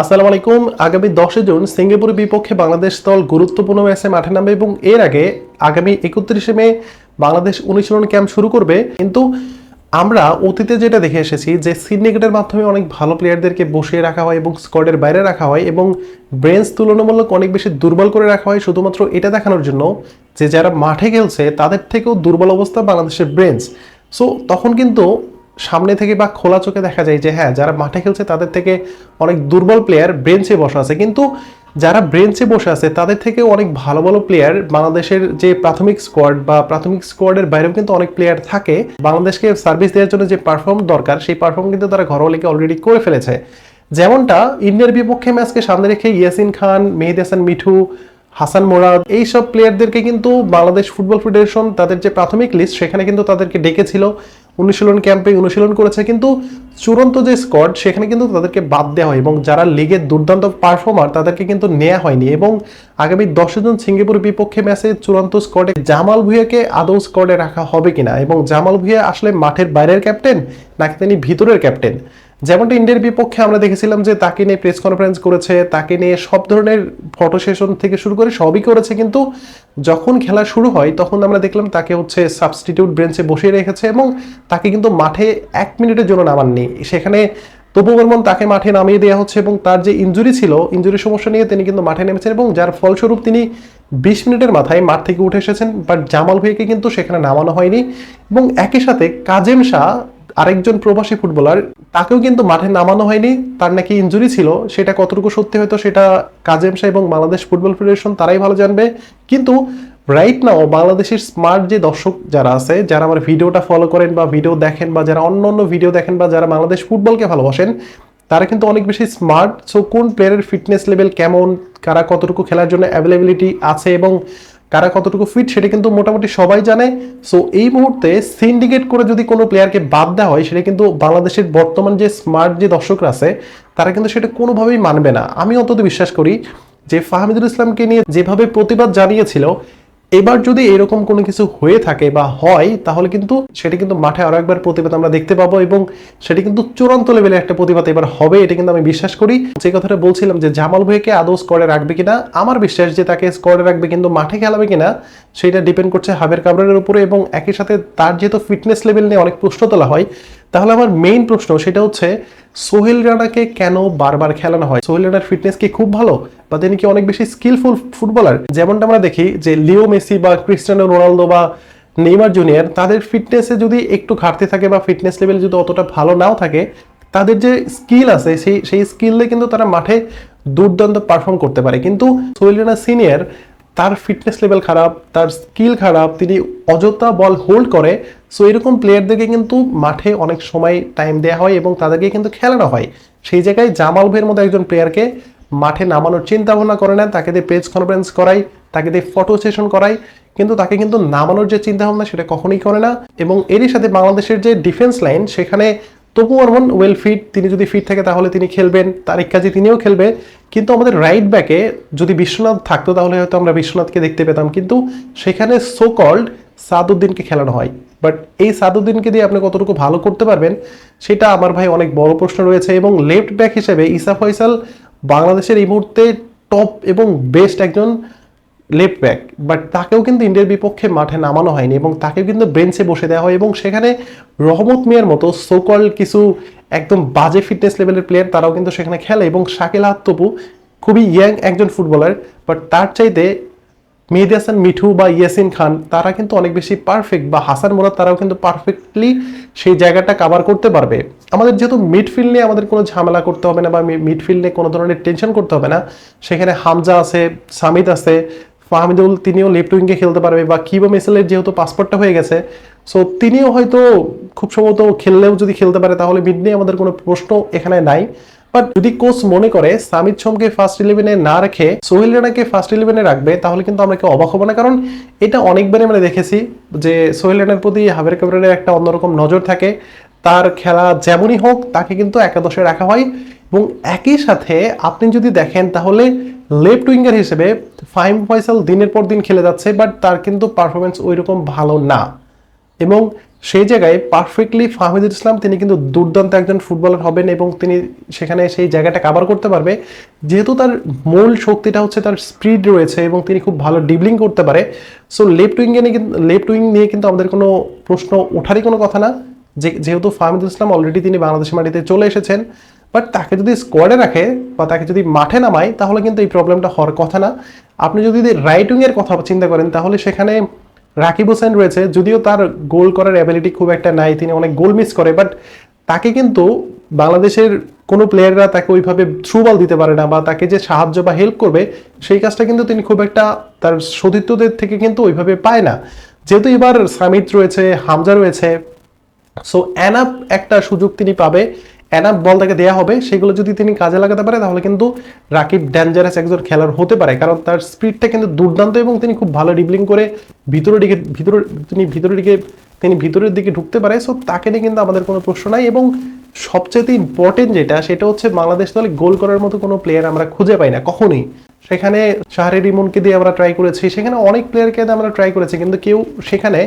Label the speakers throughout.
Speaker 1: আসসালামু আলাইকুম। আগামী দশে জুন সিঙ্গাপুরের বিপক্ষে বাংলাদেশ দল গুরুত্বপূর্ণ ম্যাচে মাঠে নামবে এবং এর আগে আগামী একত্রিশে মে বাংলাদেশ অনুশীলন ক্যাম্প শুরু করবে। কিন্তু আমরা অতীতে যেটা দেখে এসেছি যে সিন্ডিকেটের মাধ্যমে অনেক ভালো প্লেয়ারদেরকে বসিয়ে রাখা হয় এবং স্কোয়াডের বাইরে রাখা হয় এবং ব্রেঞ্চ তুলনামূলক অনেক বেশি দুর্বল করে রাখা হয়। শুধুমাত্র এটা দেখানোর জন্য যে যারা মাঠে খেলছে, তাদের থেকেও দুর্বল অবস্থা বাংলাদেশের ব্রেঞ্চ সো তখন কিন্তু সামনে থেকে বা খোলা চোখে দেখা যায় যে হ্যাঁ যারা মাঠে খেলছে তাদের থেকে অনেক দুর্বল প্লেয়ার ব্রেঞ্চে বসে আছে। কিন্তু যারা ব্রেঞ্চে বসে আছে, তাদের থেকে অনেক ভালো ভালো প্লেয়ার বাংলাদেশের যে প্রাথমিক স্কোয়াড বা প্রাথমিক স্কোয়াডের বাইরেও কিন্তু অনেক প্লেয়ার থাকে। বাংলাদেশকে সার্ভিস দেওয়ার জন্য যে পারফর্ম দরকার, সেই পারফর্ম কিন্তু তারা ঘরোয়া লিগে অলরেডি করে ফেলেছে। যেমনটা ইন্ডিয়ার বিপক্ষে ম্যাচকে সামনে রেখে ইয়াসিন খান, মেহেদি হাসান মিঠু, হাসান মোরাদ, এইসব প্লেয়ারদেরকে কিন্তু বাংলাদেশ ফুটবল ফেডারেশন তাদের যে প্রাথমিক লিস্ট সেখানে কিন্তু তাদেরকে ডেকেছিল। অনুশীলন ক্যাম্পে অনুশীলন করেছে, কিন্তু চূড়ান্ত যে স্কোয়াড সেখানে কিন্তু তাদেরকে বাদ দেওয়া হয় এবং যারা লিগের দুর্দান্ত পারফর্মার তাদেরকে কিন্তু নেওয়া হয়নি এবং আগামী দশে জন সিঙ্গাপুর বিপক্ষে ম্যাচে চূড়ান্ত স্কোয়াডে জামাল ভুঁইয়াকে আদৌ স্কোয়াডে রাখা হবে কিনা এবং জামাল ভুঁইয়া আসলে মাঠের বাইরের ক্যাপ্টেন নাকি তিনি ভিতরের ক্যাপ্টেন যেমনটা ইন্ডিয়ার বিপক্ষে আমরা দেখেছিলাম যে তাকে নিয়ে প্রেস কনফারেন্স করেছে, তাকে নিয়ে সব ধরনের ফটো সেশন থেকে শুরু করে সবই করেছে, কিন্তু যখন খেলা শুরু হয় তখন আমরা দেখলাম তাকে হচ্ছে সাবস্টিটিউট ব্রেঞ্চে বসিয়ে রেখেছে এবং তাকে কিন্তু মাঠে এক মিনিটের জন্য নামাননি। সেখানে তবু বর্মন তাকে মাঠে নামিয়ে দেওয়া হচ্ছে এবং তার যে ইঞ্জুরি ছিল ইঞ্জুরি সমস্যা নিয়ে তিনি কিন্তু মাঠে নেমেছেন এবং যার ফলস্বরূপ তিনি বিশ মিনিটের মাথায় মাঠ থেকে উঠে এসেছেন বাট জামাল ভাইকে কিন্তু সেখানে নামানো হয়নি এবং একই সাথে কাজেম শাহ আরেকজন প্রবাসী ফুটবলার, তাকেও কিন্তু মাঠে নামানো হয়নি, তার নাকি ইঞ্জুরি ছিল, সেটা কতটুকু সত্যি হয়তো সেটা কাজেম শাহ এবং বাংলাদেশ ফুটবল ফেডারেশন তারাই ভালো জানবে। কিন্তু রাইট নাও বাংলাদেশের স্মার্ট যে দর্শক যারা আছে, যারা আমার ভিডিওটা ফলো করেন বা ভিডিও দেখেন বা যারা অন্য অন্য ভিডিও দেখেন বা যারা বাংলাদেশ ফুটবলকে ভালোবাসেন, তারা কিন্তু অনেক বেশি স্মার্ট সো কোন প্লেয়ারের ফিটনেস লেভেল কেমন, কারা কতটুকু খেলার জন্য অ্যাভেলেবিলিটি আছে এবং কারা কতটুকু ফিট সেটা কিন্তু মোটামুটি সবাই জানে। সো এই মুহূর্তে সিন্ডিকেট করে যদি কোনো প্লেয়ারকে বাদ দেওয়া হয়, সেটা কিন্তু বাংলাদেশের বর্তমান যে স্মার্ট যে দর্শকরা আছে, তারা কিন্তু সেটা কোনোভাবেই মানবে না। আমি অন্তত বিশ্বাস করি যে ফাহমিদুল ইসলামকে নিয়ে যেভাবে প্রতিবাদ জানিয়েছিল এবার যদি এরকম কোনো কিছু হয়ে থাকে বা হয়, তাহলে কিন্তু সেটা কিন্তু মাঠে আরও একবার প্রতিবাদ আমরা দেখতে পাবো এবং সেটি কিন্তু চূড়ান্ত লেভেলে একটা প্রতিবাদ এবার হবে, এটা কিন্তু আমি বিশ্বাস করি। যে কথাটা বলছিলাম যে জামাল ভাইকে আদৌ স্কোয়াডে রাখবে কিনা, আমার বিশ্বাস যে তাকে স্কোয়াডে রাখবে কিন্তু মাঠে খেলাবে কিনা, সেটা ডিপেন্ড করছে হাবের কাবরারের উপরে এবং একই সাথে তার যেহেতু ফিটনেস লেভেল নিয়ে অনেক প্রশ্ন তোলা হয় তাহলে আমার মেইন প্রশ্ন সেটা হচ্ছে, সোহেল রানাকে কেন বারবার খেলানো হয়? সোহেল রানার ফিটনেস কি খুব ভালো? বা তিনি কি অনেক বেশি স্কিলফুল ফুটবলার যেমনটা আমরা দেখি যে লিও মেসি বা ক্রিস্টিয়ানো রোনালদো বা নেইমার জুনিয়র, তাদের ফিটনেসে যদি একটু ঘাটতি থাকে বা ফিটনেস লেভেল যদি অতটা ভালো নাও থাকে, তাদের যে স্কিল আছে সেই সেই স্কিলে কিন্তু তারা মাঠে দুর্দান্ত পারফর্ম করতে পারে। কিন্তু সোহেল রানা সিনিয়র তার ফিটনেস লেভেল খারাপ, তার স্কিল খারাপ, তিনি অযথা বল হোল্ড করে সো এরকম প্লেয়ারদেরকে কিন্তু মাঠে অনেক সময় টাইম দেওয়া হয় এবং তাদেরকে কিন্তু খেলানো হয়। সেই জায়গায় জামাল ভাইয়ের মতো একজন প্লেয়ারকে মাঠে নামানোর চিন্তা ভাবনা করে না তাকে দিয়ে প্রেস কনফারেন্স করাই তাকে দিয়ে ফটো সেশন করাই কিন্তু তাকে কিন্তু নামানোর যে চিন্তা ভাবনা সেটা কখনোই করে না এবং এরই সাথে বাংলাদেশের যে ডিফেন্স লাইন সেখানে তবু বর্মন ওয়েল ফিট তিনি যদি ফিট থাকে তাহলে তিনি খেলবেন, তারিক কাজে তিনিও খেলবে। কিন্তু আমাদের রাইট ব্যাকে যদি বিশ্বনাথ থাকতো তাহলে হয়তো আমরা বিশ্বনাথকে দেখতে পেতাম। কিন্তু সেখানে সো কল্ড সাদুদ্দিনকে খেলানো হয়। বাট এই সাদুদ্দিনকে দিয়ে আপনি কতটুকু ভালো করতে পারবেন, সেটা আমার ভাই অনেক বড় প্রশ্ন রয়েছে এবং লেফট ব্যাক হিসেবে ইসা ফয়সাল বাংলাদেশের এই মুহূর্তে টপ এবং বেস্ট একজন লেফট ব্যাক বাট তাকেও কিন্তু ইন্ডিয়ার বিপক্ষে মাঠে নামানো হয়নি এবং তাকেও কিন্তু বেঞ্চে বসে দেওয়া হয় এবং সেখানে রহমত মিয়ার মতো সোকল কিছু একদম বাজে ফিটনেস লেভেলের প্লেয়ার তারাও কিন্তু সেখানে খেলে এবং শাকিল আত্তপু খুবই ইয়াং একজন ফুটবলার বাট তার চাইতে মেহেদি হাসান, মিঠু বা ইয়াসিন খান, তারা কিন্তু অনেক বেশি পারফেক্ট বা হাসান মোরাদ তারাও কিন্তু পারফেক্টলি সেই জায়গাটা কাভার করতে পারবে। আমাদের যেহেতু মিডফিল্ড নিয়ে আমাদের কোনো ঝামেলা করতে হবে না বা মিডফিল্ড নিয়ে কোনো ধরনের টেনশন করতে হবে না, সেখানে হামজা আছে, সামিদ আছে, ফাহমিদুল, তিনিও লেফট উইঙ্গে খেলতে পারবে বা কিবো মেসেলের যেহেতু পাসপোর্টটা হয়ে গেছে সো তিনিও হয়তো খুব সম্ভবত খেললেও যদি খেলতে পারে তাহলে মিড নিয়ে আমাদের কোনো প্রশ্ন এখানে নাই। বাট যদি কোচ মনে করে সামিদ সোমকে ফার্স্ট ইলেভেনে না রেখে সোহেল রানাকে ফার্স্ট ইলেভেনে রাখবে, তাহলে কিন্তু আমরা কেউ অবাক হব না। কারণ এটা অনেকবারই আমরা দেখেছি যে সোহেল রানার প্রতি হাবের কাবরের একটা অন্যরকম নজর থাকে। তার খেলা যেমনই হোক, তাকে কিন্তু একাদশে রাখা হয়। এবং একই সাথে আপনি যদি দেখেন, তাহলে লেফট উইঙ্গার হিসেবে ফাইম ফয়সাল দিনের পর দিন খেলে যাচ্ছে, বাট তার কিন্তু পারফরমেন্স ওই রকম ভালো না। এবং সেই জায়গায় পারফেক্টলি ফাহমিদুল ইসলাম, তিনি কিন্তু দুর্দান্ত একজন ফুটবলার হবেন এবং তিনি সেখানে সেই জায়গাটা কাভার করতে পারবে। যেহেতু তার মূল শক্তিটা হচ্ছে তার স্পিড রয়েছে এবং তিনি খুব ভালো ডিবলিং করতে পারে। সো লেফট উইংয়ে নিয়ে লেফট উইং নিয়ে কিন্তু আমাদের কোনো প্রশ্ন ওঠারই কোনো কথা না। যে যেহেতু ফাহমিদুল ইসলাম অলরেডি তিনি বাংলাদেশের মাটিতে চলে এসেছেন বাট তাকে যদি স্কোয়াডে রাখে বা তাকে যদি মাঠে নামায়, তাহলে কিন্তু এই প্রবলেমটা হওয়ার কথা না। আপনি যদি রাইট উইংয়ের কথা চিন্তা করেন, তাহলে সেখানে রাকিব হোসেন রয়েছে, যদিও তার গোল করার অ্যাবিলিটি খুব একটা নাই, তিনি অনেক গোল মিস করে বাট তাকে কিন্তু বাংলাদেশের কোনো প্লেয়াররা তাকে ওইভাবে থ্রু বল দিতে পারে না বা তাকে যে সাহায্য বা হেল্প করবে, সেই কাজটা কিন্তু তিনি খুব একটা তার সতীর্থদের থেকে কিন্তু ওইভাবে পায় না। যেহেতু এবার সামিত রয়েছে, হামজা রয়েছে সো অ্যানাপ একটা সুযোগ তিনি পাবে অ্যানাপ বল তাকে দেওয়া হবে, সেগুলো যদি তিনি কাজে লাগাতে পারে, তাহলে কিন্তু রাকিব ড্যাঞ্জারাস একজন খেলার হতে পারে। কারণ তার স্পিডটা কিন্তু দুর্দান্ত এবং তিনি খুব ভালো ডিবলিং করে ভিতরের দিকে ভিতরে তিনি ভিতরের দিকে, তিনি ভিতরের দিকে ঢুকতে পারে। সো তাকে নিয়ে কিন্তু আমাদের কোনো প্রশ্ন নাই এবং সবচেয়ে ইম্পর্টেন্ট যেটা, সেটা হচ্ছে বাংলাদেশ দলে গোল করার মতো কোনো প্লেয়ার আমরা খুঁজে পাই না, কখনোই। সেখানে শাহরের রিমনকে দিয়ে আমরা ট্রাই করেছি। সেখানে অনেক প্লেয়ারকে আমরা ট্রাই করেছি, কিন্তু কেউ সেখানে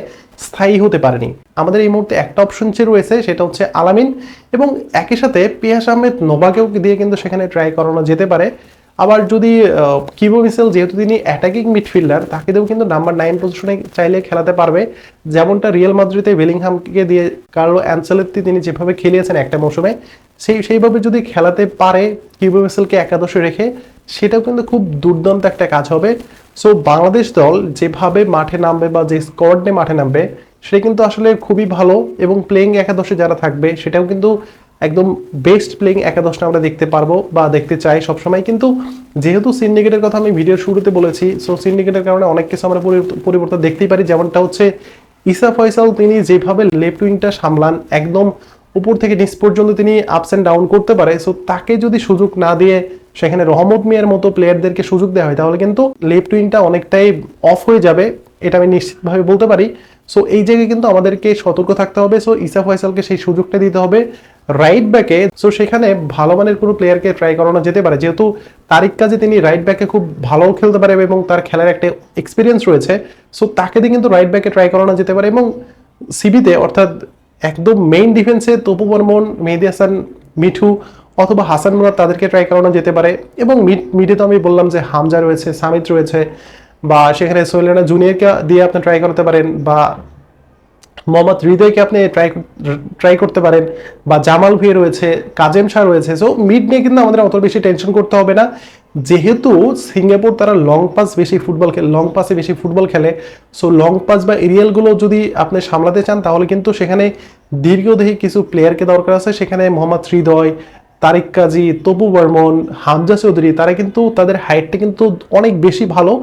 Speaker 1: স্থায়ী হতে পারেনি। আমাদের এই মুহূর্তে একটা অপশন যে রয়েছে, সেটা হচ্ছে আলামিন এবং একই সাথে পিয়াস আহমেদ নোবাকেও দিয়ে কিন্তু সেখানে ট্রাই করানো যেতে পারে। আবার যদি কিবো মিসেল, যেহেতু তিনি অ্যাটাকিং মিডফিল্ডার তাকে দিয়েও কিন্তু নাম্বার নাইন পজিশনে চাইলে খেলাতে পারবে। যেমনটা রিয়েল মাদ্রিদে বেলিংহামকে দিয়ে কার্লো অ্যান্সেলেত্তি তিনি যেভাবে খেলিয়েছেন একটা মৌসুমে, সেই, সেইভাবে যদি খেলাতে পারে, কিবো মিসেলকে একাদশে রেখে সেটাও কিন্তু খুব দুর্দান্ত একটা কাজ হবে। সো বাংলাদেশ দল যেভাবে মাঠে নামবে বা যে স্কোয়াড মাঠে নামবে সেটা কিন্তু আসলে খুবই ভালো এবং প্লেইং একাদশে যারা থাকবে, সেটাও কিন্তু একদম বেস্ট প্লেইং একাদশটা আমরা দেখতে পারব বা দেখতে চাই সবসময়। কিন্তু যেহেতু সিন্ডিকেটের কথা আমি ভিডিওর শুরুতে বলেছি সো সিন্ডিকেটের কারণে অনেক কিছু আমরা পরিবর্তন দেখতেই পারি। যেমনটা হচ্ছে ইসা ফয়সাল তিনি যেভাবে লেফট উইংটা সামলান, একদম উপর থেকে নিচ পর্যন্ত তিনি আপস অ্যান্ড ডাউন করতে পারে। সো তাকে যদি সুযোগ না দিয়ে সেখানে রহমত মিয়ার মতো প্লেয়ারদেরকে সুযোগ দেওয়া হয়, তাহলে কিন্তু লেফট উইংটা অনেকটাই অফ হয়ে যাবে, এটা আমি নিশ্চিতভাবে বলতে পারি। সো এই জায়গায় কিন্তু আমাদেরকে সতর্ক থাকতে হবে। সো ইসা ফয়সালকে সেই সুযোগটা দিতে হবে রাইট ব্যাকে সো সেখানে ভালো মানের কোনো প্লেয়ারকে ট্রাই করানো যেতে পারে, যেহেতু তারিক কাজে তিনি রাইট ব্যাকে খুব ভালো খেলতে পারে এবং তার খেলার একটা এক্সপিরিয়েন্স রয়েছে। সো তাকে দিয়ে কিন্তু রাইট ব্যাকে ট্রাই করানো যেতে পারে এবং সিবিতে অর্থাৎ একদম মেইন ডিফেন্সে তপু বর্মন, মেহেদি হাসান, মিঠু অথবা হাসান মুরাদ তাদেরকে ট্রাই করানো যেতে পারে। এবং মিড মিডে তো আমি বললাম যে হামজা রয়েছে সামিত রয়েছে, বা সেখানে সোহেলানা জুনিয়রকে দিয়ে আপনি ট্রাই করতে পারেন, বা মোহাম্মদ হৃদয়কে আপনি ট্রাই ট্রাই করতে পারেন, বা জামাল ভিয়ে রয়েছে, কাজেম শাহ রয়েছে। সো মিড নিয়ে কিন্তু আমাদের অত বেশি টেনশন করতে হবে না। যেহেতু সিঙ্গাপুর তারা লং পাস বেশি ফুটবল খেলে লং পাসে বেশি ফুটবল খেলে। সো লং পাস বা এরিয়ালগুলো যদি আপনি সামলাতে চান, তাহলে কিন্তু সেখানে দীর্ঘদেহী কিছু প্লেয়ারকে দরকার আছে। সেখানে মোহাম্মদ হৃদয় তারিক কাজী তপু বর্মন, হামজা চৌধুরী, তারা কিন্তু তাদের হাইটটা কিন্তু অনেক বেশি ভালো।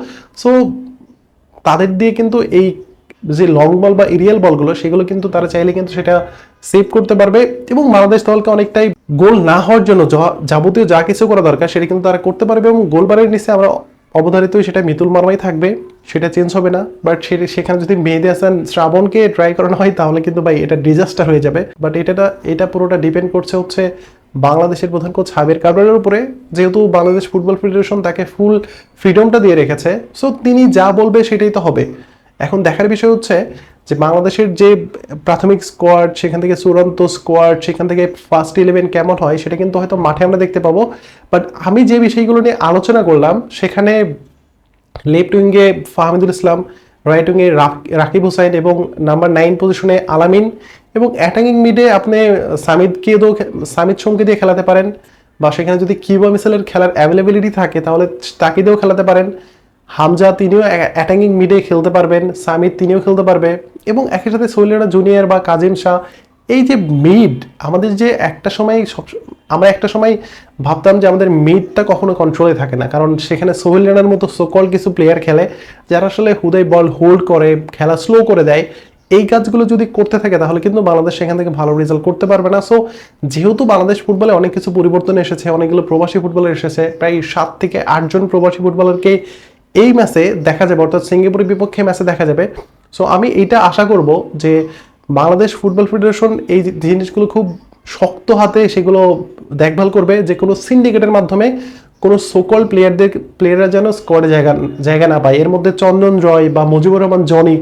Speaker 1: সো তাদের দিয়ে কিন্তু এই যে লং বল বা এরিয়াল বলগুলো সেগুলো কিন্তু তারা চাইলে কিন্তু সেটা সেভ করতে পারবে এবং বাংলাদেশ দলকে অনেকটাই গোল না হওয়ার জন্য যাবতীয় যা কিছু করা দরকার, সেটা কিন্তু তারা করতে পারবে এবং গোল বারের নিচে আমরা অবধারিত সেটা মিতুল মারমাই থাকবে, সেটা চেঞ্জ হবে না। বাট সেখানে যদি মেহেদি হাসান শ্রাবণকে ট্রাই করানো হয়, তাহলে কিন্তু ভাই এটা ডিজাস্টার হয়ে যাবে। বাট এটা এটা পুরোটা ডিপেন্ড করছে হচ্ছে বাংলাদেশের প্রধান কোচ হাবির কাবরারের উপরে, যেহেতু বাংলাদেশ ফুটবল ফেডারেশন তাকে ফুল ফ্রিডমটা দিয়ে রেখেছে, সো তিনি যা বলবে সেটাই তো হবে। এখন দেখার বিষয় হচ্ছে যে বাংলাদেশের যে প্রাথমিক স্কোয়াড সেখান থেকে চূড়ান্ত স্কোয়াড সেখান থেকে ফার্স্ট ইলেভেন কেমন হয়, সেটা কিন্তু হয়তো মাঠে আমরা দেখতে পাবো। বাট আমি যে বিষয়গুলো নিয়ে আলোচনা করলাম, সেখানে লেফট উইঙ্গে ফাহমিদুল ইসলাম রাইট উইঙ্গে রাকিব হোসাইন এবং নাম্বার নাইন পজিশনে আলামিন এবং অ্যাটাকিং মিডে আপনি সামিদকে দিয়েও সামিদ সোমকে দিয়ে খেলাতে পারেন বা সেখানে যদি কিবা মিসেলের খেলার অ্যাভেলেবিলিটি থাকে তাহলে তাকে দিয়েও খেলাতে পারেন। হামজা তিনিও অ্যাটাকিং মিডে খেলতে পারবেন, সামিদ তিনিও খেলতে পারবে এবং একই সাথে সৈলেনা জুনিয়র বা কাজিম শাহ, এই যে মিড আমাদের যে একটা সময় সব, আমরা একটা সময় ভাবতাম যে আমাদের মিডটা কখনো কন্ট্রোলে থাকে না। কারণ সেখানে সোহেল রানার মতো সকল কিছু প্লেয়ার খেলে, যারা আসলে হুদাই বল হোল্ড করে, খেলা স্লো করে দেয় এই কাজগুলো যদি করতে থাকে, তাহলে কিন্তু বাংলাদেশ সেখান থেকে ভালো রেজাল্ট করতে পারবে না। সো যেহেতু বাংলাদেশ ফুটবলে অনেক কিছু পরিবর্তন এসেছে, অনেকগুলো প্রবাসী ফুটবলার এসেছে, প্রায় সাত থেকে আটজন প্রবাসী ফুটবলারকে এই ম্যাচে দেখা যাবে, অর্থাৎ সিঙ্গাপুরের বিপক্ষে ম্যাচে দেখা যাবে। সো আমি এইটা আশা করব যে বাংলাদেশ ফুটবল ফেডারেশন এই জিনিসগুলো খুব শক্ত হাতে সেগুলো দেখভাল করবে। যে কোনো সিন্ডিকেটের মাধ্যমে কোনো সোকল প্লেয়ারদের প্লেয়াররা যেন স্কোয়াডে জায়গা জায়গা না পায়। এর মধ্যে চন্দন রয় বা মুজিবুর রহমান, জনি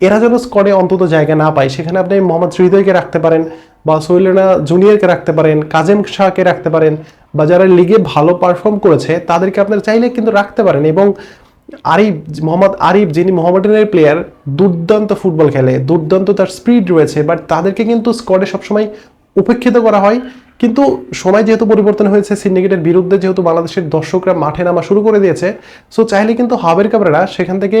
Speaker 1: এরা যেন স্কোয়াডে অন্তত জায়গা না পায়। সেখানে আপনি মোহাম্মদ হৃদয়কে রাখতে পারেন, বা সৈলেনা জুনিয়রকে রাখতে পারেন, কাজেম শাহকে রাখতে পারেন, বা যারা লিগে ভালো পারফর্ম করেছে, তাদেরকে আপনারা চাইলে কিন্তু রাখতে পারেন। এবং আরিফ, মোহাম্মদ আরিফ, যিনি মোহামেডানের প্লেয়ার দুর্দান্ত ফুটবল খেলে, দুর্দান্ত তার স্পিড রয়েছে বাট তাদেরকে কিন্তু স্কোয়াডে সবসময় উপেক্ষিত করা হয়। কিন্তু সময় যেহেতু পরিবর্তন হয়েছে সিন্ডিকেটের বিরুদ্ধে যেহেতু বাংলাদেশের দর্শকরা মাঠে নামা শুরু করে দিয়েছে সো চাইলে কিন্তু হাবের কাবরেরা সেখান থেকে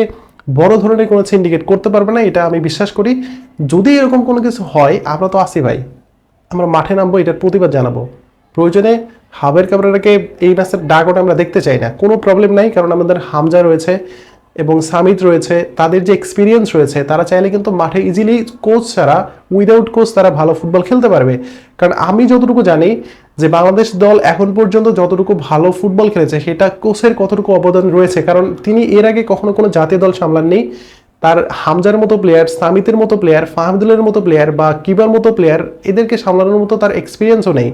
Speaker 1: বড় ধরনের কোনো সিন্ডিকেট করতে পারবে না, এটা আমি বিশ্বাস করি। যদি এরকম কোনো কিছু হয়, আমরা তো আসি ভাই। আমরা মাঠে নামবো, এটার প্রতিবাদ জানাব। প্রয়োজনে হাবের ক্যামেরাটাকে এই ম্যাচের ডাকটা আমরা দেখতে চাই না। কোনো প্রবলেম নাই, কারণ আমাদের হামজা রয়েছে। এবং সামিত রয়েছে, তাদের যে এক্সপিরিয়েন্স রয়েছে, তারা চাইলে কিন্তু মাঠে ইজিলি কোচ ছাড়া উইদাউট কোচ তারা ভালো ফুটবল খেলতে পারবে। কারণ আমি যতটুকু জানি যে বাংলাদেশ দল এখন পর্যন্ত যতটুকু ভালো ফুটবল খেলেছে, সেটা কোচের কতটুকু অবদান রয়েছে। কারণ তিনি এর আগে কখনো কোনো জাতীয় দল সামলাননি। তার হামজার মতো প্লেয়ার সামিতের মতো প্লেয়ার ফাহমদুলের মতো প্লেয়ার বা কিবার মতো প্লেয়ার এদেরকে সামলানোর মতো তার এক্সপিরিয়েন্সও নেই।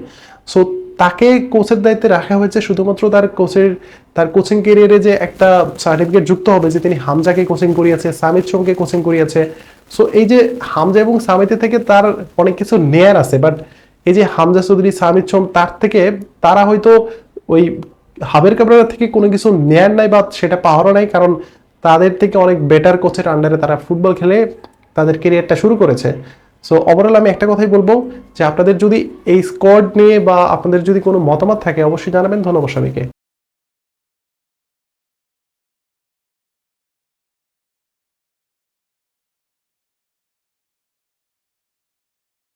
Speaker 1: সো তাকে কোচের দায়িত্বে রাখা হয়েছে শুধুমাত্র তার কোচের তার কোচিং কেরিয়ারে যে একটা সার্টিফিকেট যুক্ত হবে যে তিনি হামজাকে কোচিং করিয়েছে সামিত সোমকে কোচিং করিয়েছে। সো এই যে হামজা এবং সামিতে থেকে তার অনেক কিছু নেয়ার আছে বাট এই যে হামজা চৌধুরী সামিত সোম তার থেকে তারা হয়তো ওই হাবের কাবরার থেকে কোনো কিছু নেয়ার নাই বা সেটা পাওয়ারও নাই, কারণ তাদের থেকে অনেক বেটার কোচের আন্ডারে তারা ফুটবল খেলে তাদের কেরিয়ারটা শুরু করেছে। সো ওভারঅল আমি একটা কথাই বলব যে আপনাদের যদি এই স্কোয়াড নিয়ে বা আপনাদের যদি কোনো মতামত থাকে, অবশ্যই জানাবেন। ধন্যবাদ সবাইকে।